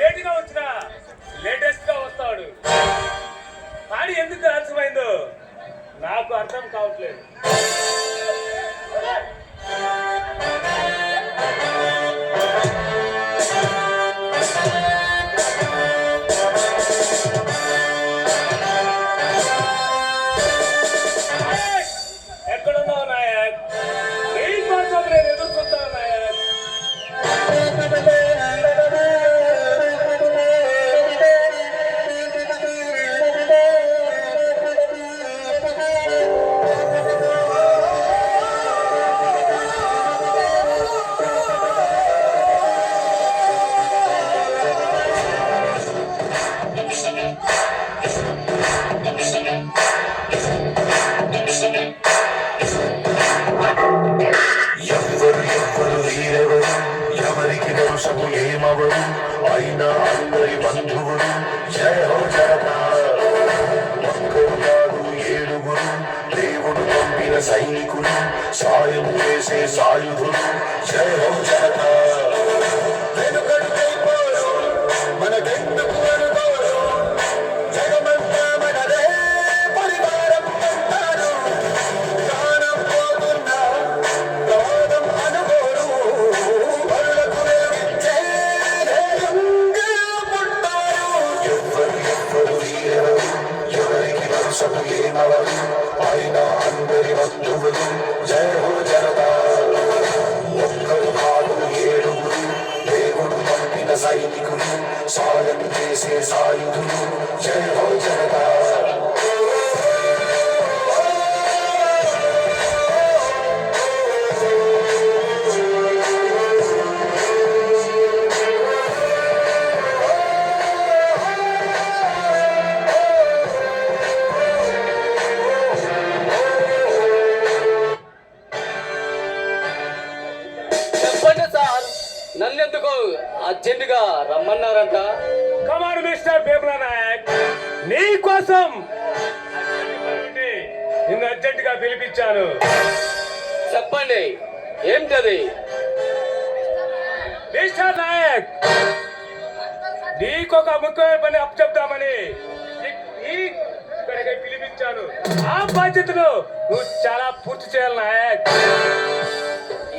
లేట్గా వచ్చినా లేటెస్ట్గా వస్తాడు. కానీ ఎందుకు ఆలస్యమైందో నాకు అర్థం కావట్లేదు. అందరి బంధువులు జయ హో జనతా ఏడుగురు దేవుడు పంపిన సైనికులు సాయం చేసే సాయుధులు. జయ హో జనతా ఎవరికి వంశము ఏమవరు అయినా అందరి బంధువులు ఒక్కరు కాదు ఏడుగురు దేవుడు పంపిన సైనికులు సాయం చేసే సాయుధులు జయ హో జనతా అర్జెంటుగా రమ్మన్నారంట. Come on mister Bheemla Nayak నీ కోసం నిన్ను అర్జెంట్గా పిలిపించాను. చెప్పండి ఏమిటది మిస్టర్ నాయక్ నీకొక ముఖ్యమైన పని అప్పచెప్తామని నీ- నీ ఇక్కడికి పిలిపించాను. ఆ బాధ్యతను నువ్వు చాలా పూర్తి చేయాలి నాయక్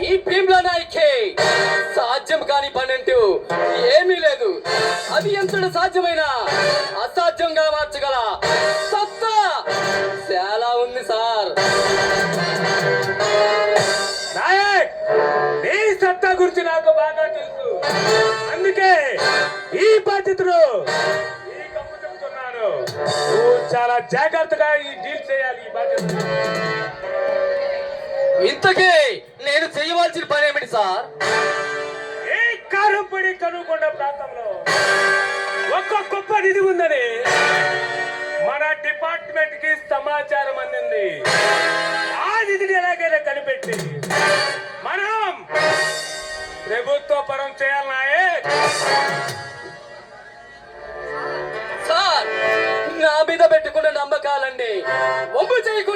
ఈ భీమ్లా నాయకే. సాధ్యం కాని పని అంటూ ఏమీ లేదు. అది ఎంత సాధ్యమైన అసాధ్యంగా మార్చగల సత్తా చాలా ఉంది సార్. నాయక్ నీ సత్తా గురించి నాకు బాగా తెలుసు. అందుకే ఈ బాధ్యతను చాలా జాగ్రత్తగా ఈ డీల్ చేయాలి ఈ బాధ్యత ఇంతకీ నేను చేయవలసిన పని ఏమిటి సార్? ఈ కారంపడి కనుకొండ ప్రాంతంలో ఒక గొప్ప నిధి ఉందని మన డిపార్ట్మెంట్కి సమాచారం అందింది. ఆ నిధిని ఎలాగైనా కనిపెట్టి మనం ప్రభుత్వ పరం చేయాలి నాయక్ సార్ నా మీద పెట్టుకున్న నమ్మకాలండి. ఒంపు చేయకుండా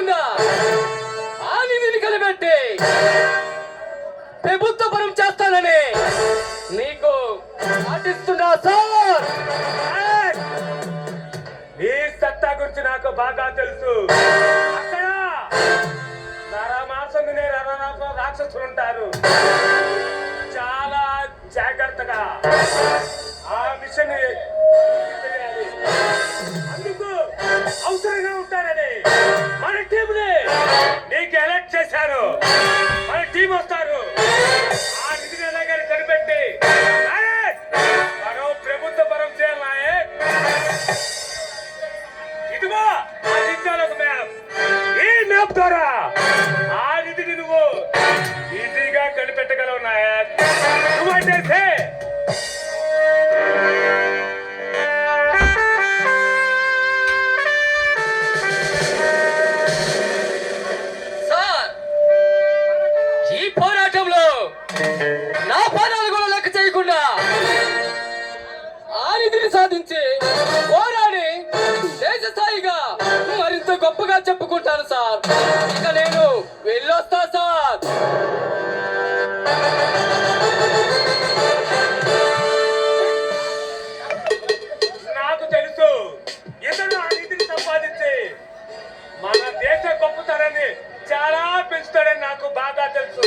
గురించి నాకు బాగా తెలుసు. అక్కడ నరమాసం తినే నరమాసం రాక్షసులు ఉంటారు. చాలా జాగ్రత్తగా. నా పదాలు కూడా లెక్క చేయకుండా ఆ నిధిని సాధించి పోరాడి దేశ స్థాయిగా మరింత గొప్పగా చెప్పుకుంటాను సార్. ఇక నేను వెళ్ళొస్తా సార్. మన దేశ గొప్పతనాన్ని చాలా పెంచుతాడని నాకు బాగా తెలుసు.